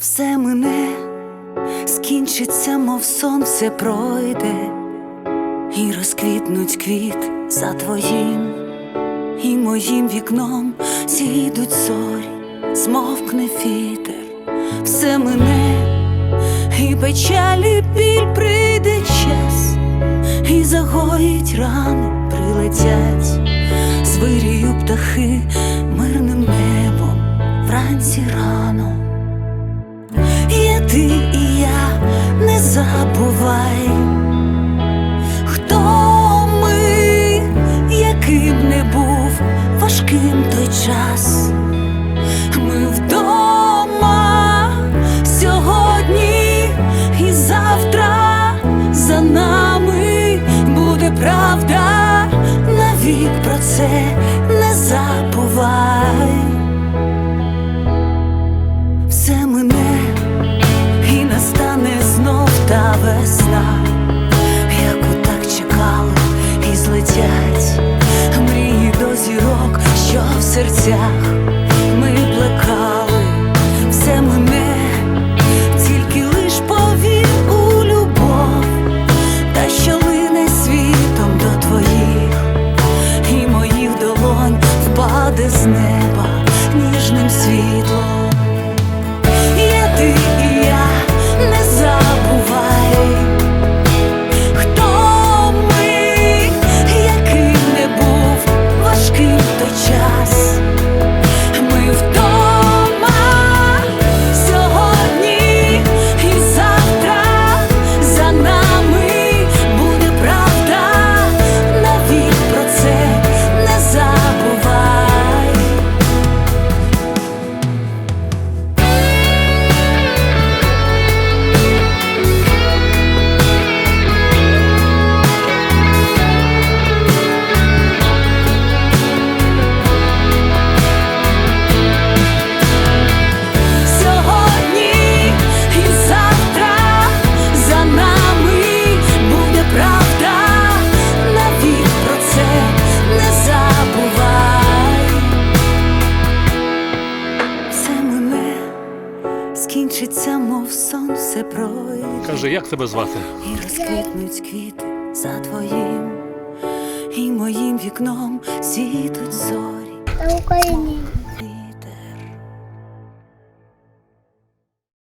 Все мине, скінчиться, мов сон, все пройде, і розквітнуть квіт за твоїм, і моїм вікном. Зійдуть зорі, змовкне вітер, все мине, і печалі біль прийде час, і загоїть рани, прилетять, звирію птахи забувай, хто ми, яким не був важким той час. Ми вдома сьогодні і завтра за нами буде правда, навік про це не забувай. Все мине в серцях. Ми плекали, все мине, тільки лиш повір у любов, та що лине світом до твоїх, і моїх долонь впаде з неба ніжним світлом. Скінчиться, мов сон, все пройде. Каже, як тебе звати? І розквітнуть квіти за твоїм, і моїм вікном світуть зорі.